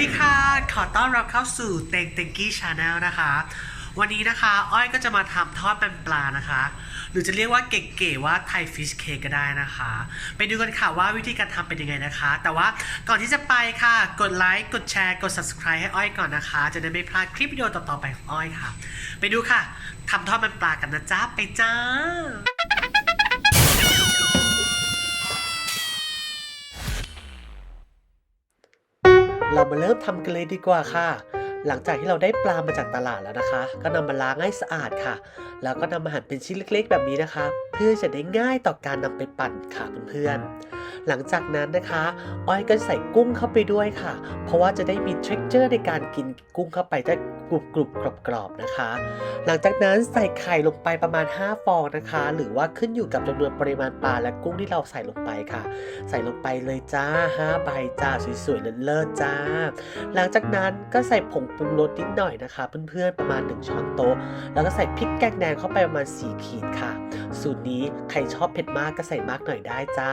ดีค่ะ ขอต้อนรับเข้าสู่เต็งเต็งกี้ชาแนลนะคะ วันนี้นะคะ อ้อยก็จะมาทำทอดมันปลานะคะ หรือจะเรียกว่าเก๋ๆว่าไทยฟิชเคกก็ได้นะคะ ไปดูกันค่ะว่าวิธีการทำเป็นยังไงนะคะ แต่ว่าก่อนที่จะไปค่ะ กดไลค์ กดแชร์ กด subscribe ให้อ้อยก่อนนะคะ จะได้ไม่พลาดคลิปวิดีโอต่อๆไปของอ้อยค่ะ ไปดูค่ะทำทอดมันปลากันนะจ๊ะไปจ้า มาเริ่มทำกันเลยดีกว่าค่ะ หลังจากที่เราได้ปลามาจากตลาดแล้วนะคะ ก็นำมาล้างให้สะอาดค่ะ แล้วก็นำมาหั่นเป็นชิ้นเล็กๆ แบบนี้นะคะ เพื่อจะได้ง่ายต่อการนำไปปั่นค่ะเพื่อนๆ หลังจากนั้นนะคะ อ้อยก็ใส่กุ้งเข้าไปด้วยค่ะ เพราะว่าจะได้มีเท t e x t u r e ในการกินกุ้งเข้าไปได้กรุบกรุบกรอบกรอบนะคะ หลังจากนั้นใส่ไข่ลงไปประมาณ 5 ฟองนะคะ หรือว่าขึ้นอยู่กับจำนวนปริมาณปลาและกุ้งที่เราใส่ลงไปค่ะ ใส่ลงไปเลยจ้า5ใบจ้าสวยๆเลิศๆจ้า หลังจากนั้นก็ใส่ผงปรุงรสนิดหน่อยนะคะ เพื่อนๆประมาณ 1 ช้อนโต๊ะ แล้วก็ใส่พริกแกงแดงเข้าไปประมาณ 4 ขีดค่ะ สูตรนี้ใครชอบเผ็ดมากก็ใส่มากหน่อยได้จ้า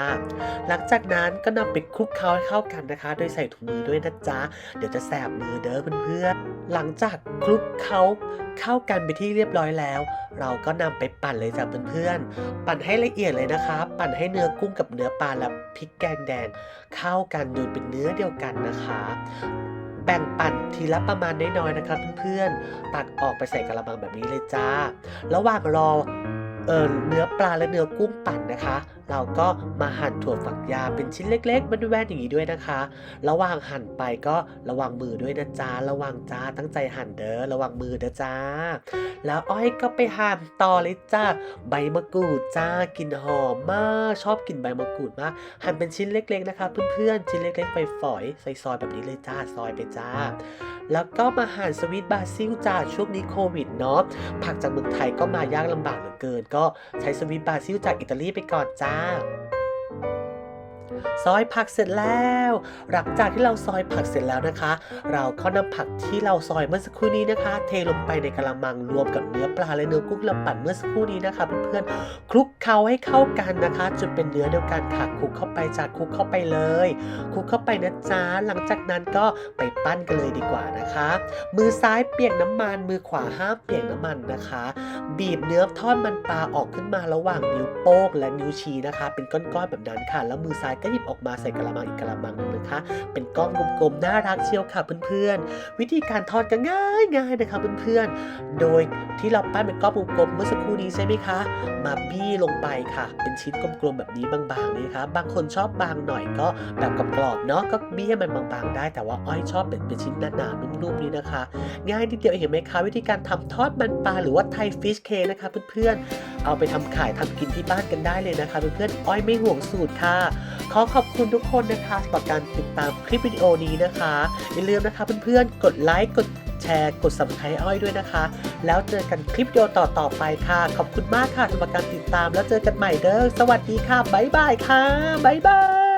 หลังจากนั้นก็นำไปคลุกเคล้าให้เข้ากันนะคะ โดยใส่ถุงมือด้วยนะจ๊ะ เดี๋ยวจะแสบมือเด้อเพื่อนๆหลังจากคลุกเคล้าเข้ากันไปที่เรียบร้อยแล้ว เราก็นำไปปั่นเลยจ้ะเพื่อนๆปั่นให้ละเอียดเลยนะคะ ปั่นให้เนื้อกุ้งกับเนื้อปลาและพริกแกงแดง เข้ากันโดยเป็นเนื้อเดียวกันนะคะแบ่งปั่นทีละประมาณน้อยๆนะคะเพื่อนๆ ตักออกไปใส่กระมังแบบนี้เลยจ้า ระหว่างรอ เออเนื้อปลาและเนื้อกุ้งปั่นนะคะ เราก็มาหั่นถั่วฝักยาวเป็นชิ้นเล็กๆมันแว่นๆอย่างนี้ด้วยนะคะ ระหว่างหั่นไปก็ระวังมือด้วยนะจ๊ะระวังจ้าตั้งใจหั่นเด้อระวังมือนะจ้าแล้วอ้อยก็ไปหั่นต่อเลยจ้าใบมะกรูดจ้ากลิ่นหอมมากชอบกลิ่นใบมะกรูดมากหั่นเป็นชิ้นเล็ก ๆนะคะ เพื่อนๆชิ้นเล็กๆฝอยๆซอยๆแบบนี้เลยจ้าซอยไปจ้าแล้วก็มาหั่นสวิตบาซิลจ้าช่วงนี้โควิดเนาะผักจากเมืองไทยก็มายากลำบากเหลือเกินก็ใช้สวิตบาซิลจากอิตาลีไปก่อนจ้า ซอยผักเสร็จแล้ว หลังจากที่เราซอยผักเสร็จแล้วนะคะ เราก็นำผักที่เราซอยเมื่อสักครู่นี้นะคะ เทลงไปในกระมังรวมกับเนื้อปลาและเนื้อกุ้งที่เราปั่นเมื่อสักครู่นี้นะคะเพื่อนๆคลุกเคล้าให้เข้ากันนะคะจนเป็นเนื้อเดียวกันค่ะคลุกเข้าไปจากคลุกเข้าไปเลยคลุกเข้าไปนะจ๊ะหลังจากนั้นก็ไปปั้นกันเลยดีกว่านะคะ มือซ้ายเปียกน้ำมันมือขวาห้ามเปียกน้ำมันนะคะ บีบเนื้อทอดมันปลาออกขึ้นมาระหว่างนิ้วโป้งและนิ้วชี้นะคะ เป็นก้อนๆแบบนั้นค่ะ แล้วมือซ้ายก็หยิบออกมาใส่กระมังอีกกระมังหนึงนะคะ เป็นก้อนกลมๆน่ารักเชียวค่ะเพื่อนๆ วิธีการทอดก็ง่ายๆนะคะเพื่อนๆ โดยที่เราปั้นเป็นก้อนกลมๆเมื่อสักครู่นี้ใช่ไหมคะ มาบี้ลงไปค่ะ เป็นชิ้นกลมๆแบบนี้บางๆนี่คะบางคนชอบบางหน่อยก็แบบกรอบๆเนาะก็บี้ให้มันบางๆ ได้แต่ว่าอ้อยชอบเป็นเป็นชิ้นหนาๆนุ่มๆนี่นะคะ ง่ายนิดเดียวเห็นไหมคะวิธีการทำทอดมันปลาหรือว่าไทยฟิชเคนะคะเพื่อนๆ เอาไปทำขายทำกินที่บ้านกันได้เลยนะคะเพื่อนๆอ้อยไม่ห่วงสูตรค่ะ ขอขอบคุณทุกคนนะคะสำหรับการติดตามคลิปวิดีโอนี้นะคะ อย่าลืมนะคะเพื่อนๆ กดไลค์ กดแชร์ กดสับสไครต์อ้อยด้วยนะคะ แล้วเจอกันคลิปวิดีโอต่อๆไปค่ะ ขอบคุณมากค่ะสำหรับการติดตามแล้วเจอกันใหม่เด้อ สวัสดีค่ะ บ๊ายบายค่ะ บ๊ายบาย